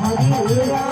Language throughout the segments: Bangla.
হরে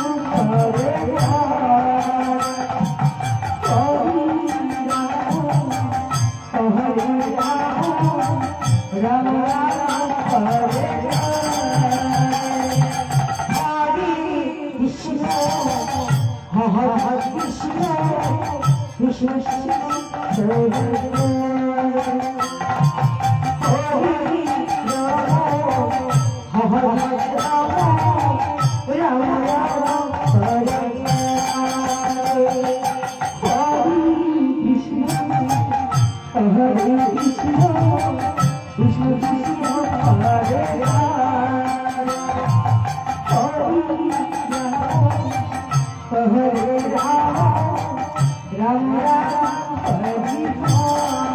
কৃষ্ণ কৃষ্ণ হরে রাম রাম